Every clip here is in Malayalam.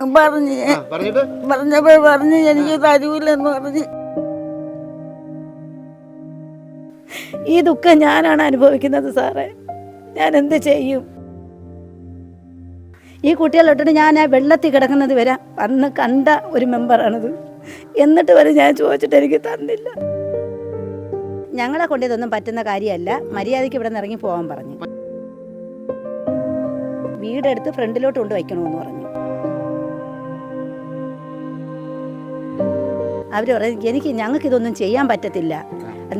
പറഞ്ഞ് പറഞ്ഞപ്പോ പറഞ്ഞു എനിക്ക് തരൂലെന്ന് പറഞ്ഞു. ഈ ദുഃഖം ഞാനാണ് അനുഭവിക്കുന്നത് സാറേ. ഞാൻ എന്ത് ചെയ്യും? ഈ കുട്ടികളൊട്ടിട്ട് ഞാൻ ആ വെള്ളത്തിൽ കിടക്കുന്നത് വരെ അന്ന് കണ്ട ഒരു മെമ്പറാണിത്. എന്നിട്ട് വരെ ഞാൻ ചോദിച്ചിട്ട് എനിക്ക് തന്നില്ല. ഞങ്ങളെ കൊണ്ട് ഇതൊന്നും പറ്റുന്ന കാര്യമല്ല. മര്യാദയ്ക്ക് ഇവിടെ നിന്ന് ഇറങ്ങി പോകാൻ പറഞ്ഞു. വീടെടുത്ത് ഫ്രണ്ടിലോട്ട് കൊണ്ട് വയ്ക്കണമെന്ന് പറഞ്ഞു. അവർ പറയുന്നത് എനിക്ക് ഞങ്ങൾക്ക് ഇതൊന്നും ചെയ്യാൻ പറ്റത്തില്ല.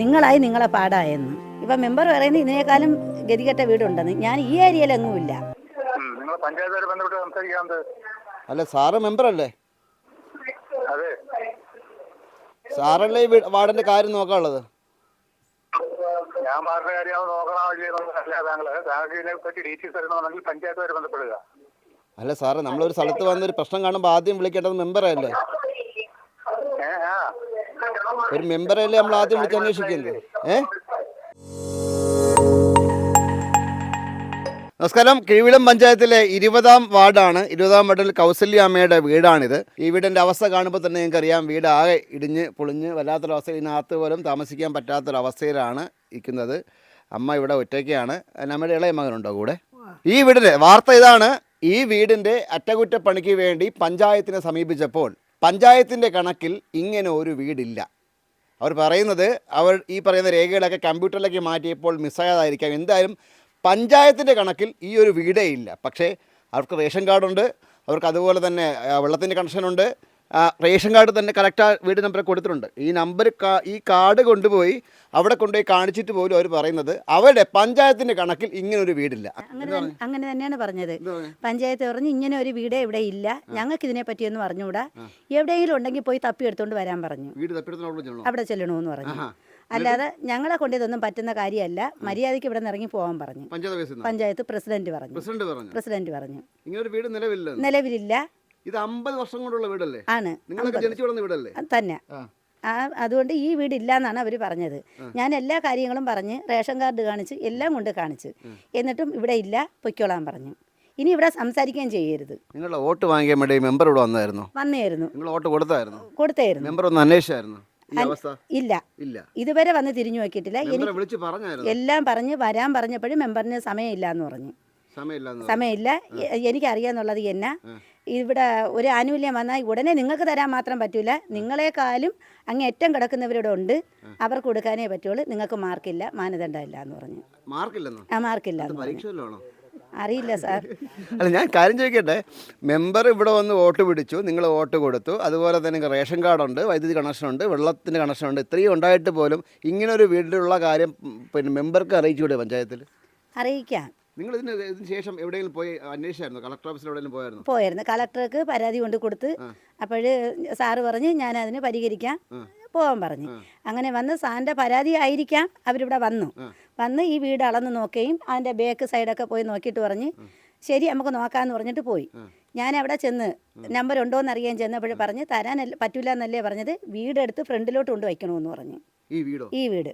നിങ്ങളായി നിങ്ങളെ പാടായെന്ന്. ഇപ്പം മെമ്പർ പറയുന്നത് ഇതിനേക്കാളും ഗതികെട്ട വീടുണ്ടെന്ന്. ഞാൻ ഈ ബന്ധപ്പെട്ട് സംസാരിക്കാറുണ്ട് അല്ല സാറ് മെമ്പറല്ലേ? അതെ. സാറല്ലേ ഈ വാർഡിന്റെ കാര്യം നോക്കാനുള്ളത്? ഞാൻ വാർഡിന്റെ കാര്യം താങ്കൾക്ക് ഇതിനെ പറ്റി ഡീറ്റെയിൽസ് ബന്ധപ്പെടുക. അല്ല സാറേ നമ്മളൊരു സ്ഥലത്ത് വന്നൊരു പ്രശ്നം കാണുമ്പോൾ ആദ്യം വിളിക്കേണ്ടത് മെമ്പറല്ലേ? ഒരു മെമ്പറല്ലേ നമ്മൾ ആദ്യം വിളിച്ച് അന്വേഷിക്കുന്നത്? ഏ? നമസ്കാരം. കിഴിവിളം പഞ്ചായത്തിലെ ഇരുപതാം വാർഡാണ്. ഇരുപതാം വാർഡിൽ കൗസല്യ അമ്മയുടെ വീടാണിത്. ഈ വീടിന്റെ അവസ്ഥ കാണുമ്പോൾ തന്നെ നിങ്ങൾക്കറിയാം വീട് ആകെ ഇടിഞ്ഞ് പൊളിഞ്ഞ് വല്ലാത്തൊരവസ്ഥ. ഇതിനകത്ത് പോലും താമസിക്കാൻ പറ്റാത്തൊരവസ്ഥയിലാണ് ഇരിക്കുന്നത്. അമ്മ ഇവിടെ ഒറ്റയ്ക്കാണ്. നമ്മുടെ ഇളയ മകനുണ്ടോ കൂടെ? ഈ വീടിന്റെ വാർത്ത ഇതാണ്. ഈ വീടിന്റെ അറ്റകുറ്റപ്പണിക്ക് വേണ്ടി പഞ്ചായത്തിനെ സമീപിച്ചപ്പോൾ പഞ്ചായത്തിന്റെ കണക്കിൽ ഇങ്ങനെ ഒരു വീടില്ല. അവർ പറയുന്നത് അവർ ഈ പറയുന്ന രേഖകളൊക്കെ കമ്പ്യൂട്ടറിലേക്ക് മാറ്റിയപ്പോൾ മിസ്സായതായിരിക്കാം. എന്തായാലും പഞ്ചായത്തിന്റെ കണക്കിൽ ഈ ഒരു വീടേ ഇല്ല. പക്ഷേ അവർക്ക് റേഷൻ കാർഡുണ്ട് അവർക്ക് അതുപോലെ തന്നെ വെള്ളത്തിന്റെ കണക്ഷനുണ്ട് റേഷൻ കാർഡ് തന്നെ കറക്റ്റ് ആ വീട് നമ്പർ കൊടുത്തിട്ടുണ്ട്. ഈ നമ്പർ ഈ കാർഡ് കൊണ്ടുപോയി അവിടെ കൊണ്ടുപോയി കാണിച്ചിട്ട് പോലും അവർ പറയുന്നത് അവരുടെ പഞ്ചായത്തിന്റെ കണക്കിൽ ഇങ്ങനെ ഒരു വീടില്ല. അങ്ങനെ തന്നെ- അങ്ങനെ തന്നെയാണ് പറഞ്ഞത്. പഞ്ചായത്ത് പറഞ്ഞ് ഇങ്ങനെ ഒരു വീട് ഇവിടെ ഇല്ല. ഞങ്ങൾക്ക് ഇതിനെ പറ്റിയൊന്നും അറിഞ്ഞുകൂടാ എവിടെയെങ്കിലും ഉണ്ടെങ്കിൽ പോയി തപ്പി എടുത്തോണ്ട് വരാൻ പറഞ്ഞു. അവിടെ ചെല്ലണമെന്ന് പറഞ്ഞു. അല്ലാതെ ഞങ്ങളെ കൊണ്ട് ഇതൊന്നും പറ്റുന്ന കാര്യമല്ല. മര്യാദയ്ക്ക് ഇവിടെ നിന്ന് ഇറങ്ങി പോകാൻ പറഞ്ഞു. പഞ്ചായത്ത് പ്രസിഡന്റ് പറഞ്ഞു. പ്രസിഡന്റ് പറഞ്ഞു. പ്രസിഡന്റ് പറഞ്ഞു. ഇങ്ങനെ ഒരു വീട് നിലവില്ല നിലവിലില്ല. ഇത് അമ്പത് വർഷം കൊണ്ടുള്ള വീടല്ലേ? ആണ്. നിങ്ങളൊക്കെ ജനിച്ചു വളർന്ന വീടല്ലേ? തന്നെ. ആ. അതുകൊണ്ട് ഈ വീടില്ല എന്നാണ് അവർ പറഞ്ഞത്. ഞാൻ എല്ലാ കാര്യങ്ങളും പറഞ്ഞ് റേഷൻ കാർഡ് കാണിച്ച് എല്ലാം കൊണ്ട് കാണിച്ച് എന്നിട്ടും ഇവിടെ ഇല്ല പൊയ്ക്കോളാൻ പറഞ്ഞു. ഇനി ഇവിടെ സംസാരിക്കുകയും ചെയ്യരുത്. നിങ്ങൾ വോട്ട് വാങ്ങിയ വേണ്ടി മെമ്പർ ഇവിടെ വന്നായിരുന്നു? വന്നായിരുന്നു നിങ്ങൾ വോട്ട് കൊടുത്തായിരുന്നു? കൊടുത്തായിരുന്നു മെമ്പർ ഒന്ന് അന്വേഷിച്ചായിരുന്നു? ഇല്ല. ഇല്ല. ഇതുവരെ വന്ന് തിരിഞ്ഞു നോക്കിയിട്ടില്ല. എനിക്ക് എല്ലാം പറഞ്ഞ് വരാൻ പറഞ്ഞപ്പോഴും മെമ്പറിന് സമയമില്ല എന്ന് പറഞ്ഞു. സമയമില്ല. എനിക്കറിയാന്നുള്ളത് എന്നാ ഇവിടെ ഒരു ആനുകൂല്യം വന്നാൽ ഉടനെ നിങ്ങൾക്ക് തരാൻ മാത്രം പറ്റൂല. നിങ്ങളെക്കാളും അങ്ങ് ഏറ്റവും കിടക്കുന്നവരിവിടെ ഉണ്ട്. അവർക്ക് കൊടുക്കാനേ പറ്റുള്ളൂ. നിങ്ങൾക്ക് മാർക്കില്ല മാനദണ്ഡമില്ല എന്ന് പറഞ്ഞു. മാർക്കില്ലെന്നോ? ആ മാർക്കില്ല എന്ന് പറഞ്ഞു. അറിയില്ല സാർ. അല്ല ഞാൻ കാര്യം ചോദിക്കട്ടെ. മെമ്പർ ഇവിടെ വന്ന് വോട്ട് പിടിച്ചു. നിങ്ങൾ വോട്ട് കൊടുത്തു. അതുപോലെ തന്നെ നിങ്ങൾക്ക് റേഷൻ കാർഡുണ്ട് വൈദ്യുതി കണക്ഷനുണ്ട് വെള്ളത്തിന്റെ കണക്ഷനുണ്ട് ഇത്രയും ഉണ്ടായിട്ട് പോലും ഇങ്ങനെ ഒരു വീട്ടിലുള്ള കാര്യം ഉം, പിന്നെ മെമ്പർക്ക് അറിയിച്ചുകൂടെ പഞ്ചായത്തിൽ? അറിയിക്കാം. നിങ്ങൾ ഇതിന് ഇതിന് ശേഷം എവിടെയെങ്കിലും പോയി അന്വേഷിച്ചായിരുന്നു? കളക്ടർ ഓഫീസിൽ എവിടെയെങ്കിലും പോയായിരുന്നു? പോയായിരുന്നു. കളക്ടർക്ക് പരാതി കൊണ്ട് കൊടുത്ത് അപ്പോഴ് സാറ് പറഞ്ഞ് ഞാൻ അതിന് പരിഹരിക്കാം പോവാൻ പറഞ്ഞു. അങ്ങനെ വന്ന് സാറിന്റെ പരാതി ആയിരിക്കാം. അവരിവിടെ വന്നു. വന്ന് ഈ വീട് അളന്ന് നോക്കുകയും അതിന്റെ ബാക്ക് സൈഡൊക്കെ പോയി നോക്കിയിട്ട് പറഞ്ഞ് ശരി നമുക്ക് നോക്കാമെന്ന് പറഞ്ഞിട്ട് പോയി. ഞാൻ അവിടെ ചെന്ന് നമ്പർ ഉണ്ടോ എന്ന് അറിയാൻ ചെന്നപ്പോൾ പറഞ്ഞ് തരാൻ പറ്റൂല എന്നല്ലേ പറഞ്ഞത് വീടെടുത്ത് ഫ്രണ്ടിലോട്ട് കൊണ്ട് വയ്ക്കണമെന്ന് പറഞ്ഞു. ഈ വീടോ? ഈ വീട്?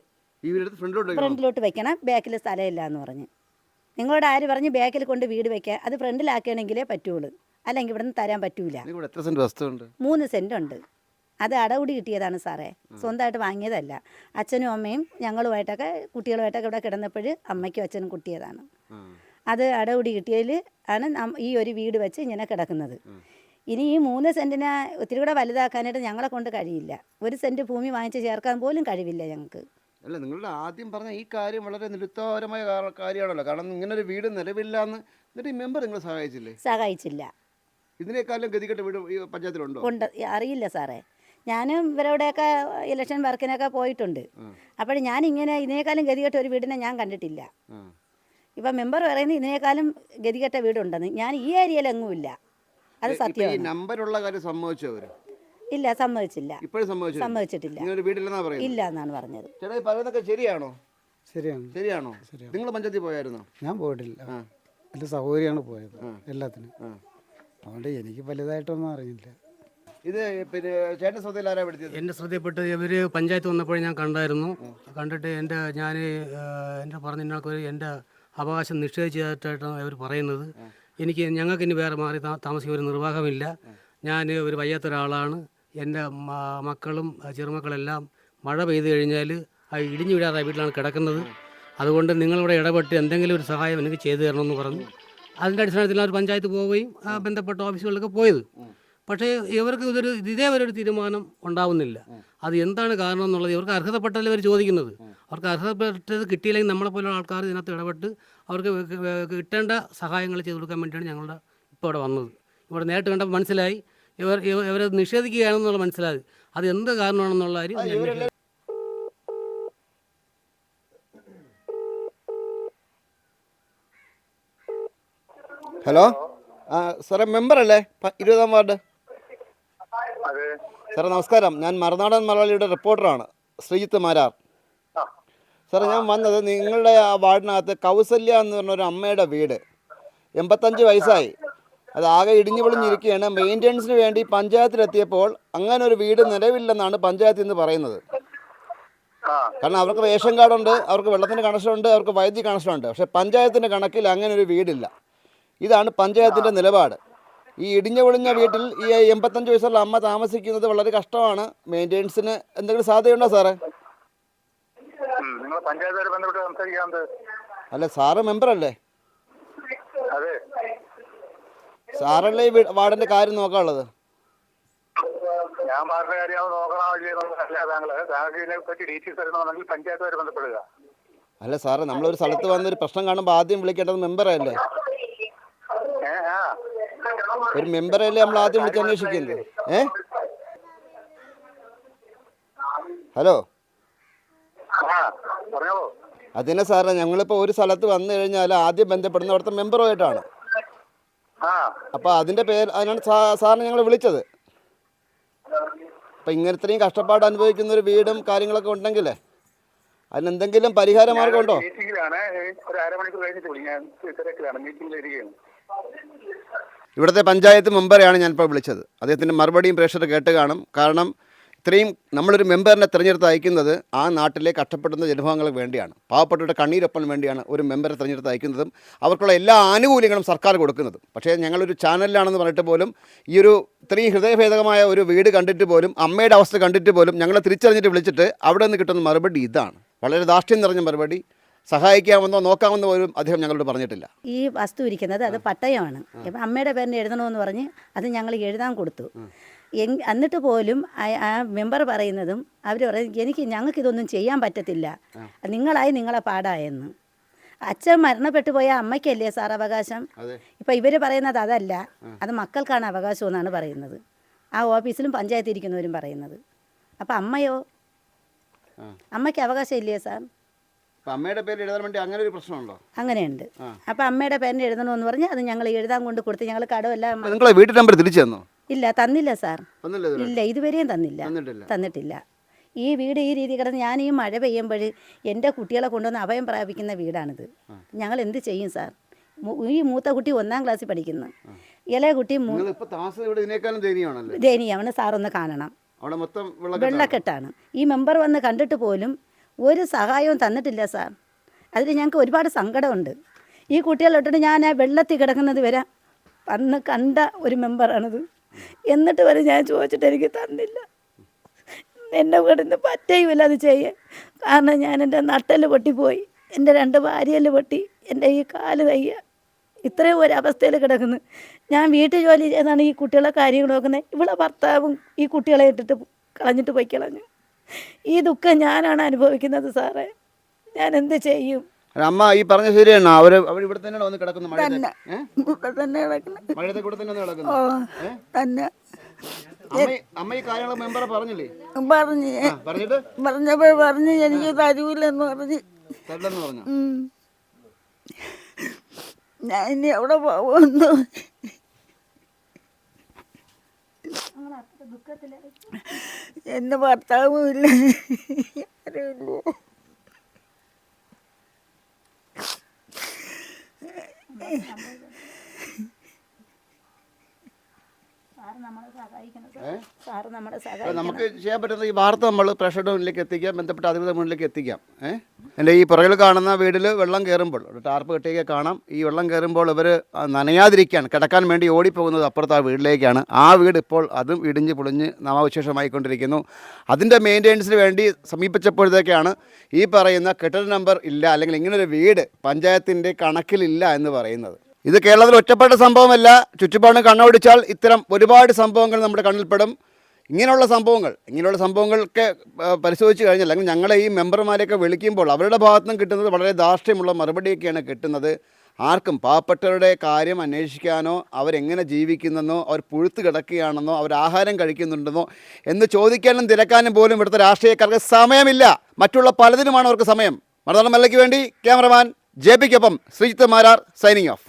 ഫ്രണ്ടിലോട്ട് വെക്കണം ബാക്കിൽ സ്ഥലമില്ല എന്ന് പറഞ്ഞ്. നിങ്ങളോട് ആര് പറഞ്ഞ് ബാക്കിൽ കൊണ്ട് വീട് വെക്കാൻ? അത് ഫ്രണ്ടിലാക്കണമെങ്കിലേ പറ്റുള്ളൂ. അല്ലെങ്കിൽ ഇവിടെ നിന്ന് തരാൻ പറ്റൂല. എത്ര വസ്തുണ്ട്? മൂന്ന് സെന്റ് ഉണ്ട്. അത് അടവുടി കിട്ടിയതാണ് സാറേ. സ്വന്തമായിട്ട് വാങ്ങിയതല്ല. അച്ഛനും അമ്മയും ഞങ്ങളുമായിട്ടൊക്കെ കുട്ടികളുമായിട്ടൊക്കെ ഇവിടെ കിടന്നപ്പോൾ അമ്മയ്ക്കും അച്ഛനും കുട്ടിയതാണ്. അത് അടവുടി കിട്ടിയതിൽ ആണ് ഈ ഒരു വീട് വെച്ച് ഇങ്ങനെ കിടക്കുന്നത്. ഇനി ഈ മൂന്ന് സെന്റിനെ ഒത്തിരി കൂടെ വലുതാക്കാനായിട്ട് ഞങ്ങളെ കൊണ്ട് കഴിയില്ല. ഒരു സെന്റ് ഭൂമി വാങ്ങിച്ച് ചേർക്കാൻ പോലും കഴിവില്ല ഞങ്ങൾക്ക്. അല്ല നിങ്ങളുടെ ആദ്യം പറഞ്ഞ ഈ കാര്യം വളരെ നിരുത്തരമായ കാ- കാര്യമാണല്ലോ. കാരണം ഇങ്ങനെ ഒരു വീട് നിലവില്ല എന്ന് എന്നിട്ട് ഈ മെമ്പർ നിങ്ങൾ സഹായിച്ചില്ലേ? സഹായിച്ചില്ല. ഇതിനേക്കാളും ഗതികെട്ട വീട് ഈ പഞ്ചായത്തിലുണ്ടോ? ഉണ്ട്. അറിയില്ല സാറേ. ഞാനും ഇവരോടെയൊക്കെ ഇലക്ഷൻ വർക്കിനൊക്കെ പോയിട്ടുണ്ട്. അപ്പോൾ ഞാൻ ഇങ്ങനെ ഇതിനേക്കാളും ഗതികെട്ട ഒരു വീടിനെ ഞാൻ കണ്ടിട്ടില്ല. ഇപ്പൊ മെമ്പർ പറയുന്നത് ഇതിനേക്കാളും ഗതികെട്ട വീടുണ്ടെന്ന്. ഞാൻ ഈ ഏരിയയിലെങ്ങുമില്ല അത് സത്യം നമ്പറുള്ള കാര്യം സംഭവിച്ചു അവർ? ഇല്ല സമ്മതിച്ചില്ല. ഇപ്പോഴും സമ്മതിച്ചു സമ്മതിച്ചിട്ടില്ല. ഇല്ല എന്നാണ് പറഞ്ഞത്. ചേട്ടാ ഈ പറയുന്നതൊക്കെ ശരിയാണോ? ശരിയാണ്. ശരിയാണോ? നിങ്ങൾ പഞ്ചായത്തിൽ പോയായിരുന്നോ? ഞാൻ പോയിട്ടില്ല. എന്റെ സഹോദരിയാണ് പോയത് എല്ലാത്തിനും. അതുകൊണ്ട് എനിക്ക് വലുതായിട്ടൊന്നും അറിയില്ല ഇത് പിന്നെ ചേട്ടൻ ശ്രദ്ധയിൽ ആരാ പെടുത്തിയത്? എന്റെ ശ്രദ്ധയിൽപ്പെട്ട് ഇവർ പഞ്ചായത്ത് വന്നപ്പോൾ ഞാൻ കണ്ടായിരുന്നു. കണ്ടിട്ട് എന്റെ ഞാൻ എന്റെ പറഞ്ഞ ഇന്നൊക്കെ എന്റെ അവകാശം നിഷേധിച്ചതായിട്ടാണ് അവർ പറയുന്നത്. എനിക്ക് ഞങ്ങൾക്ക് ഇനി വേറെ മാറി താമസിക്കുന്ന താമസിക്കാൻ ഒരു നിർവാഹമില്ല. ഞാൻ ഒരു വയ്യാത്ത ഒരാളാണ് എന്റെ മക്കളും ചെറുമക്കളെല്ലാം മഴ പെയ്തു കഴിഞ്ഞാൽ ആ ഇടിഞ്ഞു വിടാതെ വീട്ടിലാണ് കിടക്കുന്നത്. അതുകൊണ്ട് നിങ്ങളിവിടെ ഇടപെട്ട് എന്തെങ്കിലും ഒരു സഹായം എനിക്ക് ചെയ്തു തരണമെന്ന് പറഞ്ഞു. അതിന്റെ അടിസ്ഥാനത്തിൽ അവർ പഞ്ചായത്ത് പോവുകയും ബന്ധപ്പെട്ട ഓഫീസുകളിലൊക്കെ പോയത്. പക്ഷേ ഇവർക്ക് ഇതൊരു ഇതേവരെ ഒരു തീരുമാനം ഉണ്ടാവുന്നില്ല. അത് എന്താണ് കാരണം എന്നുള്ളത് ഇവർക്ക് അർഹതപ്പെട്ടല്ലേ ഇവർ ചോദിക്കുന്നത്. അവർക്ക് അർഹതപ്പെട്ടത് കിട്ടിയില്ലെങ്കിൽ നമ്മളെപ്പോലുള്ള ആൾക്കാർ ഇതിനകത്ത് ഇടപെട്ട് അവർക്ക് കിട്ടേണ്ട സഹായങ്ങൾ ചെയ്തു കൊടുക്കാൻ വേണ്ടിയാണ് ഞങ്ങളുടെ ഇപ്പോൾ ഇവിടെ വന്നത്. ഇവിടെ നേരിട്ട് കണ്ടപ്പോൾ മനസ്സിലായി. ഇവർ ഇവ- ഇവരെ നിഷേധിക്കുകയാണെന്നുള്ള മനസ്സിലായത് അത് എന്ത് കാരണമാണെന്നുള്ള കാര്യം ഹലോ? ആ സാറേ മെമ്പർ അല്ലേ പ- ഇരുപതാം വാർഡ്. സാറേ നമസ്കാരം. ഞാൻ മറുനാടൻ മലയാളിയുടെ റിപ്പോർട്ടറാണ്. ശ്രീജിത്ത് മാരാർ. സാറേ ഞാൻ വന്നത് നിങ്ങളുടെ ആ വാർഡിനകത്ത് കൗസല്യ എന്ന് പറഞ്ഞ ഒരു അമ്മയുടെ വീട്. എൺപത്തഞ്ച് വയസ്സായി. അത് ആകെ ഇടിഞ്ഞു പൊളിഞ്ഞിരിക്കുകയാണ് മെയിന്റെനൻസിന് വേണ്ടി പഞ്ചായത്തിലെത്തിയപ്പോൾ അങ്ങനെ ഒരു വീട് നിലവില്ലെന്നാണ് പഞ്ചായത്ത് നിന്ന് പറയുന്നത്. കാരണം അവർക്ക് റേഷൻ കാർഡുണ്ട് അവർക്ക് വെള്ളത്തിന്റെ കണക്ഷനുണ്ട് അവർക്ക് വൈദ്യുതി കണക്ഷനുണ്ട്. പക്ഷേ പഞ്ചായത്തിന്റെ കണക്കിൽ അങ്ങനെ ഒരു വീടില്ല. ഇതാണ് പഞ്ചായത്തിന്റെ നിലപാട്. ഈ ഇടിഞ്ഞു പൊളിഞ്ഞ വീട്ടിൽ ഈ എൺപത്തഞ്ച് വയസ്സുള്ള അമ്മ താമസിക്കുന്നത് വളരെ കഷ്ടമാണ്. മെയിന്റെനൻസിന് എന്തെങ്കിലും സാധ്യതയുണ്ടോ സാറേ? അല്ല സാറ് മെമ്പറല്ലേ? സാറല്ലേ ഈ വാർഡിന്റെ കാര്യം നോക്കാനുള്ളത്? ഞാൻ കാര്യം നോക്കണോ അല്ല താങ്കൾ. താങ്കൾക്ക് ഇതിനെ പറ്റി ഡീറ്റെയിൽസ് തരണമെങ്കിൽ പഞ്ചായത്തുകാർ ബന്ധപ്പെടുക. അല്ല സാറേ നമ്മളൊരു സ്ഥലത്ത് വന്നൊരു പ്രശ്നം കാണുമ്പോൾ ആദ്യം വിളിക്കേണ്ടത് മെമ്പറല്ലേ ഒരു മെമ്പറല്ലേ നമ്മൾ ആദ്യം വിളിച്ച് അന്വേഷിക്കുന്നത്? ഏ? ഹലോ? അതിനെ സാറേ ഞങ്ങളിപ്പോൾ ഒരു സ്ഥലത്ത് വന്നു കഴിഞ്ഞാൽ ആദ്യം ബന്ധപ്പെടുന്ന അവിടുത്തെ മെമ്പറുമായിട്ടാണ്. ആ. അതിന്റെ പേര് അതിനാണ് സാറിന് ഞങ്ങൾ വിളിച്ചത്. അപ്പൊ ഇങ്ങനത്തെയും കഷ്ടപ്പാട് അനുഭവിക്കുന്ന ഒരു വീടും കാര്യങ്ങളൊക്കെ ഉണ്ടെങ്കിലേ അതിനെന്തെങ്കിലും പരിഹാര മാർഗം ഉണ്ടോ? ഇവിടുത്തെ പഞ്ചായത്ത് മെമ്പറെയാണ് ഞാനിപ്പോൾ വിളിച്ചത്. അദ്ദേഹത്തിന്റെ മറുപടിയും പ്രേക്ഷകർ കേട്ട് കാണും. കാരണം ഇത്രയും നമ്മളൊരു മെമ്പറിനെ തിരഞ്ഞെടുത്ത് അയക്കുന്നത് ആ നാട്ടിലെ കഷ്ടപ്പെടുന്ന ജനവിഭാഗങ്ങൾക്ക് വേണ്ടിയാണ്. പാവപ്പെട്ടവരുടെ കണ്ണീരൊപ്പം വേണ്ടിയാണ് ഒരു മെമ്പറെ തിരഞ്ഞെടുത്ത് അയക്കുന്നതും അവർക്കുള്ള എല്ലാ ആനുകൂല്യങ്ങളും സർക്കാർ കൊടുക്കുന്നതും. പക്ഷേ ഞങ്ങളൊരു ചാനലിലാണെന്ന് പറഞ്ഞിട്ട് പോലും ഈ ഒരു ഇത്രയും ഹൃദയഭേദകമായ ഒരു വീട് കണ്ടിട്ട് പോലും അമ്മയുടെ അവസ്ഥ കണ്ടിട്ട് പോലും ഞങ്ങളെ തിരിച്ചറിഞ്ഞിട്ട് വിളിച്ചിട്ട് അവിടെ നിന്ന് കിട്ടുന്ന മറുപടി ഇതാണ്. വളരെ ദാഷ്ട്യം നിറഞ്ഞ മറുപടി. സഹായിക്കാമെന്നോ നോക്കാമെന്നോ പോലും അദ്ദേഹം ഞങ്ങളോട് പറഞ്ഞിട്ടില്ല. ഈ വസ്തു ഇരിക്കുന്നത് അത് പട്ടയമാണ്. അമ്മയുടെ പേരിന് എഴുതണമെന്ന് പറഞ്ഞ് അത് ഞങ്ങൾ എഴുതാൻ കൊടുത്തു. എന്നിട്ട് പോലും ആ- മെമ്പർ പറയുന്നതും അവർ പറയും എനിക്ക് ഞങ്ങൾക്ക് ഇതൊന്നും ചെയ്യാൻ പറ്റത്തില്ല. നിങ്ങളായി നിങ്ങളെ പാടായെന്ന്. അച്ഛൻ മരണപ്പെട്ടു പോയ അമ്മയ്ക്കല്ലേ സാർ അവകാശം? ഇപ്പൊ ഇവർ ഇവർ പറയുന്നത് അതല്ല. അത് മക്കൾക്കാണ് അവകാശം എന്നാണ് പറയുന്നത്. ആ ഓഫീസിലും പഞ്ചായത്ത് ഇരിക്കുന്നവരും പറയുന്നത്. അപ്പം അമ്മയോ? അമ്മയ്ക്ക് അവകാശം ഇല്ലേ സാർ അമ്മയുടെ പേര് എഴുതാൻ വേണ്ടി അങ്ങനെ ഒരു പ്രശ്നമുണ്ടോ? അങ്ങനെയുണ്ട്. അപ്പം അമ്മയുടെ പേരിന് എഴുതണമെന്ന് പറഞ്ഞാൽ അത് ഞങ്ങൾ എഴുതാൻ കൊണ്ട് കൊടുത്ത് ഞങ്ങൾ കടമെല്ലാം നിങ്ങളെ നമ്പർ തിരിച്ചു തന്നോ? ഇല്ല തന്നില്ല സാർ. ഇല്ല ഇതുവരെയും തന്നില്ല. തന്നിട്ടില്ല. ഈ വീട് ഈ രീതി കിടന്ന് ഞാൻ ഈ മഴ പെയ്യുമ്പോൾ എന്റെ കുട്ടികളെ കൊണ്ടുവന്ന് അഭയം പ്രാപിക്കുന്ന വീടാണിത്. ഞങ്ങൾ എന്ത് ചെയ്യും സാർ? ഈ മൂത്ത കുട്ടി ഒന്നാം ക്ലാസ്സിൽ പഠിക്കുന്നു. ഇളയ കുട്ടി ദയനീയമാണ് സാറൊന്ന് കാണണം. വെള്ളക്കെട്ടാണ്. ഈ മെമ്പർ വന്ന് കണ്ടിട്ട് പോലും ഒരു സഹായവും തന്നിട്ടില്ല സാർ. അതിൽ ഞങ്ങൾക്ക് ഒരുപാട് സങ്കടമുണ്ട്. ഈ കുട്ടികളൊട്ടിട്ട് ഞാൻ ആ വെള്ളത്തിൽ കിടക്കുന്നത് വരെ അന്ന് കണ്ട ഒരു മെമ്പറാണിത്. എന്നിട്ട് വരെ ഞാൻ ചോദിച്ചിട്ട് എനിക്ക് തന്നില്ല. എന്നെ കിടന്ന് പറ്റയുമില്ല അത് ചെയ്യാൻ. കാരണം ഞാൻ എന്റെ നട്ടൽ പൊട്ടിപ്പോയി. എന്റെ രണ്ട് ഭാര്യയിൽ പൊട്ടി. എന്റെ ഈ കാൽ കയ്യ ഇത്രയും ഒരു അവസ്ഥയിൽ കിടക്കുന്നു. ഞാൻ വീട്ടു ജോലി ചെയ്താണ് ഈ കുട്ടികളെ കാര്യങ്ങൾ നോക്കുന്നത് ഇവിടെ ഭർത്താവും ഈ കുട്ടികളെ ഇട്ടിട്ട് കളഞ്ഞിട്ട് പോയി കളഞ്ഞു ഈ ദുഃഖം ഞാനാണ് അനുഭവിക്കുന്നത് സാറേ. ഞാൻ എന്ത് ചെയ്യും? അമ്മ ഈ പറഞ്ഞ ശരിയാണ് അവർ അവർ ഇവിടെ തന്നെയാണ് വന്ന് കിടക്കുന്നത് മഴയത്ത്? തന്നെ. ഏ? ഇവിടെ തന്നെ കിടക്കുന്നത്. മഴയത്തെ കൂടെ തന്നെ ഓ കിടക്കുന്നത് തന്നെ. അമ്മ അമ്മ ഈ കാര്യങ്ങൾ മെമ്പറെ പറഞ്ഞില്ലേ? പറഞ്ഞ്. ആ, പറഞ്ഞിട്ട്? പറഞ്ഞപ്പോൾ പറഞ്ഞ് എനിക്ക് തരൂലെന്ന് പറഞ്ഞ്. തരില്ലെന്ന് പറഞ്ഞു? ഉം. ഞാൻ ഇനി എവിടെ പോകുന്നു എന്റെ ഭർത്താവും ഇല്ല ആരുമില്ല. 没 നമുക്ക് ചെയ്യാൻ പറ്റുന്ന ഈ വാർത്ത നമ്മൾ പ്രഷറുടെ മുന്നിലേക്ക് എത്തിക്കാം ബന്ധപ്പെട്ട അധികൃതരുടെ മുന്നിലേക്ക് എത്തിക്കാം. ഏഹ് എന്റെ ഈ പുറകിൽ കാണുന്ന വീട്ടിൽ വെള്ളം കയറുമ്പോൾ ഒരു ടാർപ്പ് കെട്ടിയൊക്കെ കാണാം. ഈ വെള്ളം കയറുമ്പോൾ ഇവർ നനയാതിരിക്കാൻ കിടക്കാൻ വേണ്ടി ഓടിപ്പോകുന്നത് അപ്പുറത്ത് ആ വീട്ടിലേക്കാണ്. ആ വീട് ഇപ്പോൾ അതും ഇടിഞ്ഞ് പൊളിഞ്ഞ് നാമവിശേഷമായിക്കൊണ്ടിരിക്കുന്നു. അതിന്റെ മെയിന്റെനൻസിന് വേണ്ടി സമീപിച്ചപ്പോഴത്തേക്കാണ് ഈ പറയുന്ന കെട്ടിട നമ്പർ ഇല്ല അല്ലെങ്കിൽ ഇങ്ങനൊരു വീട് പഞ്ചായത്തിന്റെ കണക്കിലില്ല എന്ന് പറയുന്നത്. ഇത് കേരളത്തിൽ ഒറ്റപ്പെട്ട സംഭവമല്ല. ചുറ്റുപാടിന് കണ്ണോടിച്ചാൽ ഇത്തരം ഒരുപാട് സംഭവങ്ങൾ നമ്മുടെ കണ്ണിൽപ്പെടും. ഇങ്ങനെയുള്ള സംഭവങ്ങൾ ഇങ്ങനെയുള്ള സംഭവങ്ങളൊക്കെ പരിശോധിച്ച് കഴിഞ്ഞാൽ അല്ലെങ്കിൽ ഞങ്ങളെ ഈ മെമ്പർമാരെയൊക്കെ വിളിക്കുമ്പോൾ അവരുടെ ഭാഗത്തു നിന്നും കിട്ടുന്നത് വളരെ ധാർഷ്ട്യമുള്ള മറുപടിയൊക്കെയാണ് കിട്ടുന്നത്. ആർക്കും പാവപ്പെട്ടവരുടെ കാര്യം അന്വേഷിക്കാനോ അവരെങ്ങനെ ജീവിക്കുന്നെന്നോ അവർ പുഴുത്ത് കിടക്കുകയാണെന്നോ അവർ ആഹാരം കഴിക്കുന്നുണ്ടെന്നോ എന്ന് ചോദിക്കാനും തിരക്കാനും പോലും ഇവിടുത്തെ രാഷ്ട്രീയക്കാർക്ക് സമയമില്ല. മറ്റുള്ള പലതിനുമാണ് അവർക്ക് സമയം. മറുനാടൻ മല്ലയ്ക്ക് വേണ്ടി ക്യാമറമാൻ ജെ പിക്കൊപ്പം ശ്രീജിത്ത് മാരാർ സൈനിങ് ഓഫ്.